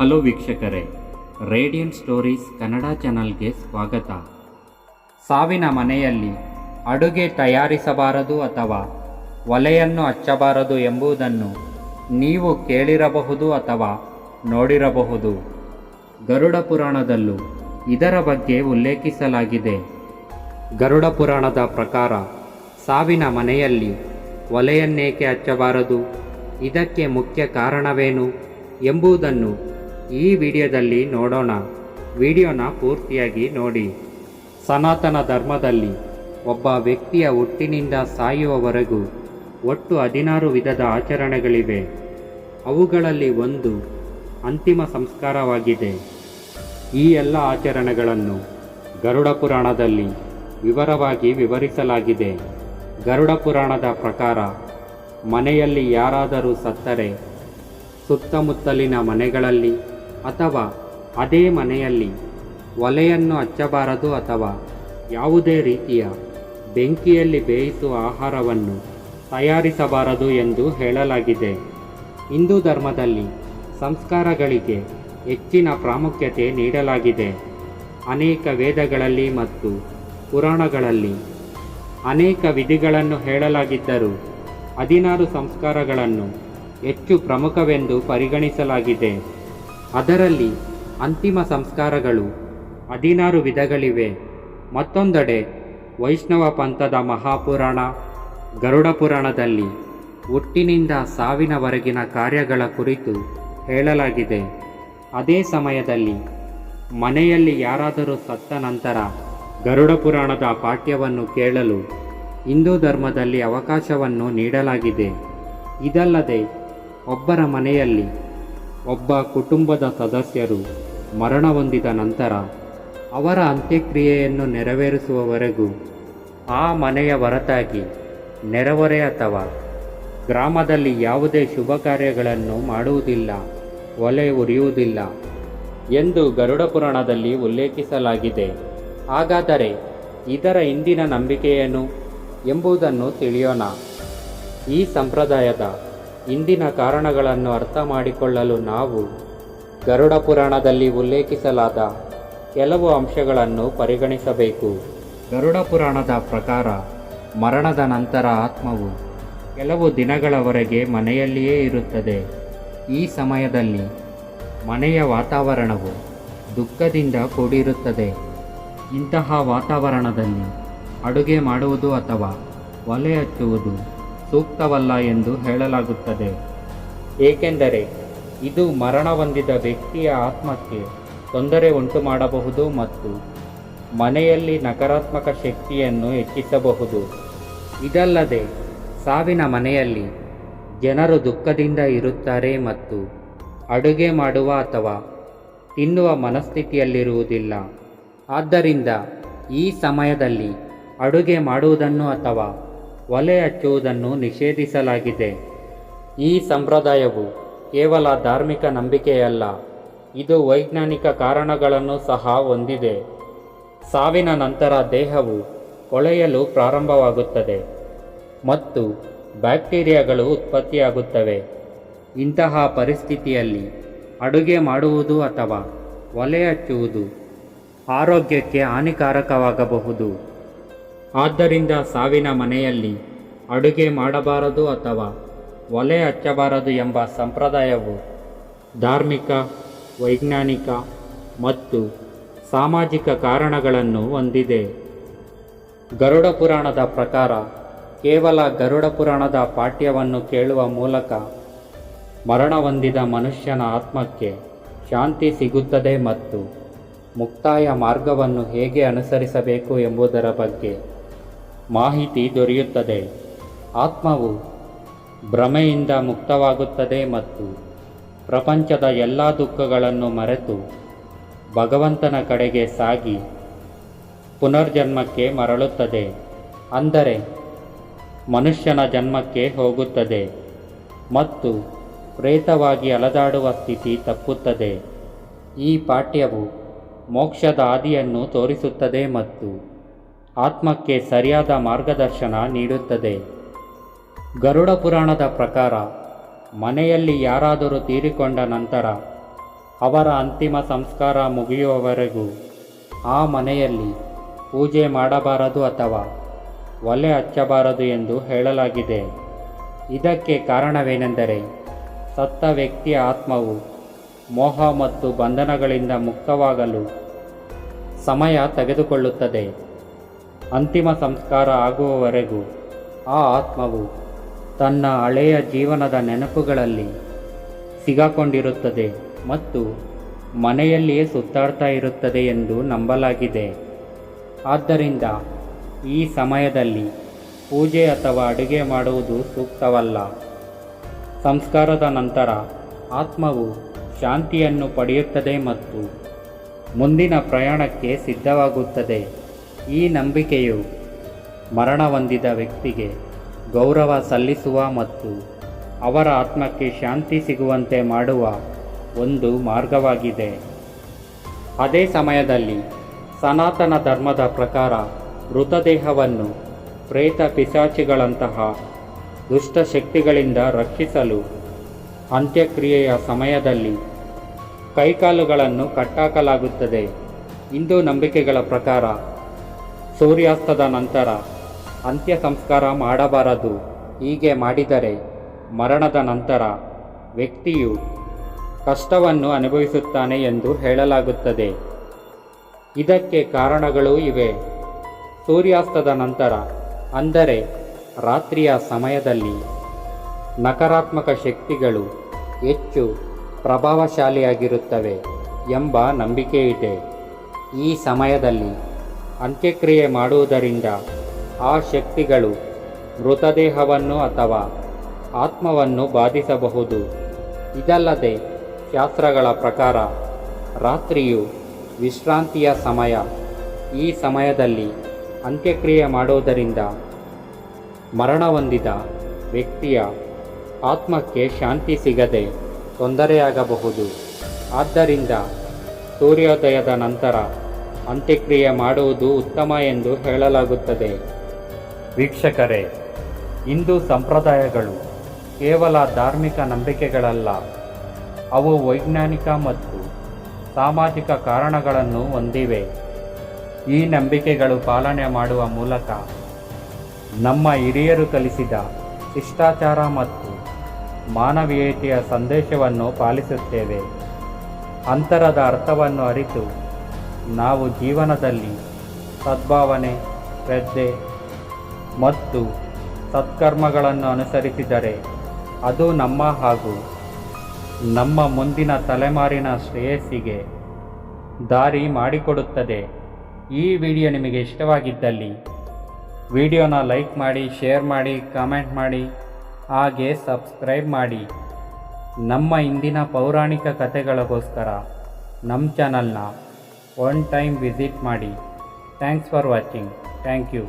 Hello ವೀಕ್ಷಕರೇ radiant stories Kannada ಚಾನಲ್ಗೆ ಸ್ವಾಗತ. ಸಾವಿನ ಮನೆಯಲ್ಲಿ ಅಡುಗೆ ತಯಾರಿಸಬಾರದು ಅಥವಾ ಒಲೆಯನ್ನು ಹಚ್ಚಬಾರದು ಎಂಬುದನ್ನು ನೀವು ಕೇಳಿರಬಹುದು ಅಥವಾ ನೋಡಿರಬಹುದು. ಗರುಡ ಪುರಾಣದಲ್ಲೂ ಇದರ ಬಗ್ಗೆ ಉಲ್ಲೇಖಿಸಲಾಗಿದೆ. ಗರುಡ ಪುರಾಣದ ಪ್ರಕಾರ ಸಾವಿನ ಮನೆಯಲ್ಲಿ ಒಲೆಯನ್ನೇಕೆ ಹಚ್ಚಬಾರದು, ಇದಕ್ಕೆ ಮುಖ್ಯ ಕಾರಣವೇನು ಎಂಬುದನ್ನು ಈ ವಿಡಿಯೋದಲ್ಲಿ ನೋಡೋಣ. ವಿಡಿಯೋನ ಪೂರ್ತಿಯಾಗಿ ನೋಡಿ. ಸನಾತನ ಧರ್ಮದಲ್ಲಿ ಒಬ್ಬ ವ್ಯಕ್ತಿಯ ಹುಟ್ಟಿನಿಂದ ಸಾಯುವವರೆಗೂ ಒಟ್ಟು ಹದಿನಾರು ವಿಧದ ಆಚರಣೆಗಳಿವೆ. ಅವುಗಳಲ್ಲಿ ಒಂದು ಅಂತಿಮ ಸಂಸ್ಕಾರವಾಗಿದೆ. ಈ ಎಲ್ಲ ಆಚರಣೆಗಳನ್ನು ಗರುಡ ಪುರಾಣದಲ್ಲಿ ವಿವರವಾಗಿ ವಿವರಿಸಲಾಗಿದೆ. ಗರುಡ ಪುರಾಣದ ಪ್ರಕಾರ ಮನೆಯಲ್ಲಿ ಯಾರಾದರೂ ಸತ್ತರೆ ಸುತ್ತಮುತ್ತಲಿನ ಮನೆಗಳಲ್ಲಿ ಅಥವಾ ಅದೇ ಮನೆಯಲ್ಲಿ ಒಲೆಯನ್ನು ಹಚ್ಚಬಾರದು ಅಥವಾ ಯಾವುದೇ ರೀತಿಯ ಬೆಂಕಿಯಲ್ಲಿ ಬೇಯಿಸುವ ಆಹಾರವನ್ನು ತಯಾರಿಸಬಾರದು ಎಂದು ಹೇಳಲಾಗಿದೆ. ಹಿಂದೂ ಧರ್ಮದಲ್ಲಿ ಸಂಸ್ಕಾರಗಳಿಗೆ ಹೆಚ್ಚಿನ ಪ್ರಾಮುಖ್ಯತೆ ನೀಡಲಾಗಿದೆ. ಅನೇಕ ವೇದಗಳಲ್ಲಿ ಮತ್ತು ಪುರಾಣಗಳಲ್ಲಿ ಅನೇಕ ವಿಧಿಗಳನ್ನು ಹೇಳಲಾಗಿದ್ದರೂ ಹದಿನಾರು ಸಂಸ್ಕಾರಗಳನ್ನು ಹೆಚ್ಚು ಪ್ರಮುಖವೆಂದು ಪರಿಗಣಿಸಲಾಗಿದೆ. ಅದರಲ್ಲಿ ಅಂತಿಮ ಸಂಸ್ಕಾರಗಳು ಹದಿನಾರು ವಿಧಗಳಿವೆ. ಮತ್ತೊಂದೆಡೆ ವೈಷ್ಣವ ಪಂಥದ ಮಹಾಪುರಾಣ ಗರುಡ ಪುರಾಣದಲ್ಲಿ ಹುಟ್ಟಿನಿಂದ ಸಾವಿನವರೆಗಿನ ಕಾರ್ಯಗಳ ಕುರಿತು ಹೇಳಲಾಗಿದೆ. ಅದೇ ಸಮಯದಲ್ಲಿ ಮನೆಯಲ್ಲಿ ಯಾರಾದರೂ ಸತ್ತ ನಂತರ ಗರುಡ ಪುರಾಣದ ಪಾಠ್ಯವನ್ನು ಕೇಳಲು ಹಿಂದೂ ಧರ್ಮದಲ್ಲಿ ಅವಕಾಶವನ್ನು ನೀಡಲಾಗಿದೆ. ಇದಲ್ಲದೆ ಒಬ್ಬರ ಮನೆಯಲ್ಲಿ ಒಬ್ಬ ಕುಟುಂಬದ ಸದಸ್ಯರು ಮರಣ ಹೊಂದಿದ ನಂತರ ಅವರ ಅಂತ್ಯಕ್ರಿಯೆಯನ್ನು ನೆರವೇರಿಸುವವರೆಗೂ ಆ ಮನೆಯ ಹೊರತಾಗಿ ನೆರೆಹೊರೆ ಅಥವಾ ಗ್ರಾಮದಲ್ಲಿ ಯಾವುದೇ ಶುಭ ಕಾರ್ಯಗಳನ್ನು ಮಾಡುವುದಿಲ್ಲ, ಒಲೆ ಉರಿಯುವುದಿಲ್ಲ ಎಂದು ಗರುಡ ಪುರಾಣದಲ್ಲಿ ಉಲ್ಲೇಖಿಸಲಾಗಿದೆ. ಹಾಗಾದರೆ ಇದರ ಹಿಂದಿನ ನಂಬಿಕೆಯೇನು ಎಂಬುದನ್ನು ತಿಳಿಯೋಣ. ಈ ಸಂಪ್ರದಾಯದ ಹಿಂದಿನ ಕಾರಣಗಳನ್ನು ಅರ್ಥ ಮಾಡಿಕೊಳ್ಳಲು ನಾವು ಗರುಡ ಪುರಾಣದಲ್ಲಿ ಉಲ್ಲೇಖಿಸಲಾದ ಕೆಲವು ಅಂಶಗಳನ್ನು ಪರಿಗಣಿಸಬೇಕು. ಗರುಡ ಪುರಾಣದ ಪ್ರಕಾರ ಮರಣದ ನಂತರ ಆತ್ಮವು ಕೆಲವು ದಿನಗಳವರೆಗೆ ಮನೆಯಲ್ಲಿಯೇ ಇರುತ್ತದೆ. ಈ ಸಮಯದಲ್ಲಿ ಮನೆಯ ವಾತಾವರಣವು ದುಃಖದಿಂದ ಕೂಡಿರುತ್ತದೆ. ಇಂತಹ ವಾತಾವರಣದಲ್ಲಿ ಅಡುಗೆ ಮಾಡುವುದು ಅಥವಾ ಒಲೆ ಹಚ್ಚುವುದು ಸೂಕ್ತವಲ್ಲ ಎಂದು ಹೇಳಲಾಗುತ್ತದೆ. ಏಕೆಂದರೆ ಇದು ಮರಣ ಹೊಂದಿದ ವ್ಯಕ್ತಿಯ ಆತ್ಮಕ್ಕೆ ತೊಂದರೆ ಉಂಟು ಮಾಡಬಹುದು ಮತ್ತು ಮನೆಯಲ್ಲಿ ನಕಾರಾತ್ಮಕ ಶಕ್ತಿಯನ್ನು ಹೆಚ್ಚಿಸಬಹುದು. ಇದಲ್ಲದೆ ಸಾವಿನ ಮನೆಯಲ್ಲಿ ಜನರು ದುಃಖದಿಂದ ಇರುತ್ತಾರೆ ಮತ್ತು ಅಡುಗೆ ಮಾಡುವ ಅಥವಾ ತಿನ್ನುವ ಮನಸ್ಥಿತಿಯಲ್ಲಿರುವುದಿಲ್ಲ. ಆದ್ದರಿಂದ ಈ ಸಮಯದಲ್ಲಿ ಅಡುಗೆ ಮಾಡುವುದನ್ನು ಅಥವಾ ಒಲೆ ಹಚ್ಚುವುದನ್ನು ನಿಷೇಧಿಸಲಾಗಿದೆ. ಈ ಸಂಪ್ರದಾಯವು ಕೇವಲ ಧಾರ್ಮಿಕ ನಂಬಿಕೆಯಲ್ಲ, ಇದು ವೈಜ್ಞಾನಿಕ ಕಾರಣಗಳನ್ನು ಸಹ ಹೊಂದಿದೆ. ಸಾವಿನ ನಂತರ ದೇಹವು ಕೊಳೆಯಲು ಪ್ರಾರಂಭವಾಗುತ್ತದೆ ಮತ್ತು ಬ್ಯಾಕ್ಟೀರಿಯಾಗಳು ಉತ್ಪತ್ತಿಯಾಗುತ್ತವೆ. ಇಂತಹ ಪರಿಸ್ಥಿತಿಯಲ್ಲಿ ಅಡುಗೆ ಮಾಡುವುದು ಅಥವಾ ಒಲೆ ಹಚ್ಚುವುದು ಆರೋಗ್ಯಕ್ಕೆ ಹಾನಿಕಾರಕವಾಗಬಹುದು. ಆದ್ದರಿಂದ ಸಾವಿನ ಮನೆಯಲ್ಲಿ ಅಡುಗೆ ಮಾಡಬಾರದು ಅಥವಾ ಒಲೆ ಹಚ್ಚಬಾರದು ಎಂಬ ಸಂಪ್ರದಾಯವು ಧಾರ್ಮಿಕ, ವೈಜ್ಞಾನಿಕ ಮತ್ತು ಸಾಮಾಜಿಕ ಕಾರಣಗಳನ್ನು ಹೊಂದಿದೆ. ಗರುಡ ಪುರಾಣದ ಪ್ರಕಾರ ಕೇವಲ ಗರುಡ ಪುರಾಣದ ಪಾಠ್ಯವನ್ನು ಕೇಳುವ ಮೂಲಕ ಮರಣ ಹೊಂದಿದ ಮನುಷ್ಯನ ಆತ್ಮಕ್ಕೆ ಶಾಂತಿ ಸಿಗುತ್ತದೆ ಮತ್ತು ಮುಕ್ತಾಯ ಮಾರ್ಗವನ್ನು ಹೇಗೆ ಅನುಸರಿಸಬೇಕು ಎಂಬುದರ ಬಗ್ಗೆ ಮಾಹಿತಿ ದೊರೆಯುತ್ತದೆ. ಆತ್ಮವು ಭ್ರಮೆಯಿಂದ ಮುಕ್ತವಾಗುತ್ತದೆ ಮತ್ತು ಪ್ರಪಂಚದ ಎಲ್ಲ ದುಃಖಗಳನ್ನು ಮರೆತು ಭಗವಂತನ ಕಡೆಗೆ ಸಾಗಿ ಪುನರ್ಜನ್ಮಕ್ಕೆ ಮರಳುತ್ತದೆ. ಅಂದರೆ ಮನುಷ್ಯನ ಜನ್ಮಕ್ಕೆ ಹೋಗುತ್ತದೆ ಮತ್ತು ಪ್ರೇತವಾಗಿ ಅಲದಾಡುವ ಸ್ಥಿತಿ ತಪ್ಪುತ್ತದೆ. ಈ ಪಾಠ್ಯವು ಮೋಕ್ಷದ ಆದಿಯನ್ನು ತೋರಿಸುತ್ತದೆ ಮತ್ತು ಆತ್ಮಕ್ಕೆ ಸರಿಯಾದ ಮಾರ್ಗದರ್ಶನ ನೀಡುತ್ತದೆ. ಗರುಡ ಪುರಾಣದ ಪ್ರಕಾರ, ಮನೆಯಲ್ಲಿ ಯಾರಾದರೂ ತೀರಿಕೊಂಡ ನಂತರ ಅವರ ಅಂತಿಮ ಸಂಸ್ಕಾರ ಮುಗಿಯುವವರೆಗೂ ಆ ಮನೆಯಲ್ಲಿ ಪೂಜೆ ಮಾಡಬಾರದು ಅಥವಾ ಒಲೆ ಹಚ್ಚಬಾರದು ಎಂದು ಹೇಳಲಾಗಿದೆ. ಇದಕ್ಕೆ ಕಾರಣವೇನೆಂದರೆ, ಸತ್ತ ವ್ಯಕ್ತಿಯ ಆತ್ಮವು ಮೋಹ ಮತ್ತು ಬಂಧನಗಳಿಂದ ಮುಕ್ತವಾಗಲು ಸಮಯ ತೆಗೆದುಕೊಳ್ಳುತ್ತದೆ. ಅಂತಿಮ ಸಂಸ್ಕಾರ ಆಗುವವರೆಗೂ ಆ ಆತ್ಮವು ತನ್ನ ಹಳೆಯ ಜೀವನದ ನೆನಪುಗಳಲ್ಲಿ ಸಿಗಾಕೊಂಡಿರುತ್ತದೆ ಮತ್ತು ಮನೆಯಲ್ಲಿಯೇ ಸುತ್ತಾಡ್ತಾ ಇರುತ್ತದೆ ಎಂದು ನಂಬಲಾಗಿದೆ. ಆದ್ದರಿಂದ ಈ ಸಮಯದಲ್ಲಿ ಪೂಜೆ ಅಥವಾ ಅಡುಗೆ ಮಾಡುವುದು ಸೂಕ್ತವಲ್ಲ. ಸಂಸ್ಕಾರದ ನಂತರ ಆತ್ಮವು ಶಾಂತಿಯನ್ನು ಪಡೆಯುತ್ತದೆ ಮತ್ತು ಮುಂದಿನ ಪ್ರಯಾಣಕ್ಕೆ ಸಿದ್ಧವಾಗುತ್ತದೆ. ಈ ನಂಬಿಕೆಯು ಮರಣ ಹೊಂದಿದ ವ್ಯಕ್ತಿಗೆ ಗೌರವ ಸಲ್ಲಿಸುವ ಮತ್ತು ಅವರ ಆತ್ಮಕ್ಕೆ ಶಾಂತಿ ಸಿಗುವಂತೆ ಮಾಡುವ ಒಂದು ಮಾರ್ಗವಾಗಿದೆ. ಅದೇ ಸಮಯದಲ್ಲಿ ಸನಾತನ ಧರ್ಮದ ಪ್ರಕಾರ ಮೃತದೇಹವನ್ನು ಪ್ರೇತ ಪಿಶಾಚಿಗಳಂತಹ ದುಷ್ಟಶಕ್ತಿಗಳಿಂದ ರಕ್ಷಿಸಲು ಅಂತ್ಯಕ್ರಿಯೆಯ ಸಮಯದಲ್ಲಿ ಕೈಕಾಲುಗಳನ್ನು ಕಟ್ಟಾಕಲಾಗುತ್ತದೆ. ಹಿಂದೂ ನಂಬಿಕೆಗಳ ಪ್ರಕಾರ ಸೂರ್ಯಾಸ್ತದ ನಂತರ ಅಂತ್ಯ ಸಂಸ್ಕಾರ ಮಾಡಬಾರದು. ಹೀಗೆ ಮಾಡಿದರೆ ಮರಣದ ನಂತರ ವ್ಯಕ್ತಿಯು ಕಷ್ಟವನ್ನು ಅನುಭವಿಸುತ್ತಾನೆ ಎಂದು ಹೇಳಲಾಗುತ್ತದೆ. ಇದಕ್ಕೆ ಕಾರಣಗಳು ಇವೆ. ಸೂರ್ಯಾಸ್ತದ ನಂತರ, ಅಂದರೆ ರಾತ್ರಿಯ ಸಮಯದಲ್ಲಿ ನಕಾರಾತ್ಮಕ ಶಕ್ತಿಗಳು ಹೆಚ್ಚು ಪ್ರಭಾವಶಾಲಿಯಾಗಿರುತ್ತವೆ ಎಂಬ ನಂಬಿಕೆ ಇದೆ ಈ ಸಮಯದಲ್ಲಿ ಅಂತ್ಯಕ್ರಿಯೆ ಮಾಡುವುದರಿಂದ ಆ ಶಕ್ತಿಗಳು ಮೃತದೇಹವನ್ನು ಅಥವಾ ಆತ್ಮವನ್ನು ಬಾಧಿಸಬಹುದು. ಇದಲ್ಲದೆ ಶಾಸ್ತ್ರಗಳ ಪ್ರಕಾರ ರಾತ್ರಿಯು ವಿಶ್ರಾಂತಿಯ ಸಮಯ. ಈ ಸಮಯದಲ್ಲಿ ಅಂತ್ಯಕ್ರಿಯೆ ಮಾಡುವುದರಿಂದ ಮರಣ ಹೊಂದಿದ ವ್ಯಕ್ತಿಯ ಆತ್ಮಕ್ಕೆ ಶಾಂತಿ ಸಿಗದೆ ತೊಂದರೆಯಾಗಬಹುದು. ಆದ್ದರಿಂದ ಸೂರ್ಯೋದಯದ ನಂತರ ಅಂತ್ಯಕ್ರಿಯೆ ಮಾಡುವುದು ಉತ್ತಮ ಎಂದು ಹೇಳಲಾಗುತ್ತದೆ. ವೀಕ್ಷಕರೇ, ಹಿಂದೂ ಸಂಪ್ರದಾಯಗಳು ಕೇವಲ ಧಾರ್ಮಿಕ ನಂಬಿಕೆಗಳಲ್ಲ. ಅವು ವೈಜ್ಞಾನಿಕ ಮತ್ತು ಸಾಮಾಜಿಕ ಕಾರಣಗಳನ್ನು ಹೊಂದಿವೆ. ಈ ನಂಬಿಕೆಗಳು ಪಾಲನೆ ಮಾಡುವ ಮೂಲಕ ನಮ್ಮ ಹಿರಿಯರು ಕಲಿಸಿದ ಶಿಷ್ಟಾಚಾರ ಮತ್ತು ಮಾನವೀಯತೆಯ ಸಂದೇಶವನ್ನು ಪಾಲಿಸುತ್ತೇವೆ. ಅಂತರದ ಅರ್ಥವನ್ನು ಅರಿತು ನಾವು ಜೀವನದಲ್ಲಿ ಸದ್ಭಾವನೆ, ಶ್ರದ್ಧೆ ಮತ್ತು ಸತ್ಕರ್ಮಗಳನ್ನು ಅನುಸರಿಸಿದರೆ ಅದು ನಮ್ಮ ಹಾಗೂ ನಮ್ಮ ಮುಂದಿನ ತಲೆಮಾರಿನ ಶ್ರೇಯಸ್ಸಿಗೆ ದಾರಿ ಮಾಡಿಕೊಡುತ್ತದೆ. ಈ ವಿಡಿಯೋ ನಿಮಗೆ ಇಷ್ಟವಾಗಿದ್ದಲ್ಲಿ ವಿಡಿಯೋನ ಲೈಕ್ ಮಾಡಿ, ಶೇರ್ ಮಾಡಿ, ಕಾಮೆಂಟ್ ಮಾಡಿ, ಹಾಗೆ ಸಬ್ಸ್ಕ್ರೈಬ್ ಮಾಡಿ. ನಮ್ಮ ಇಂದಿನ ಪೌರಾಣಿಕ ಕಥೆಗಳಿಗೋಸ್ಕರ ನಮ್ಮ ಚಾನಲ್ನ ಒನ್ ಟೈಮ್ ವಿಸಿಟ್ ಮಾಡಿ thanks for watching thank you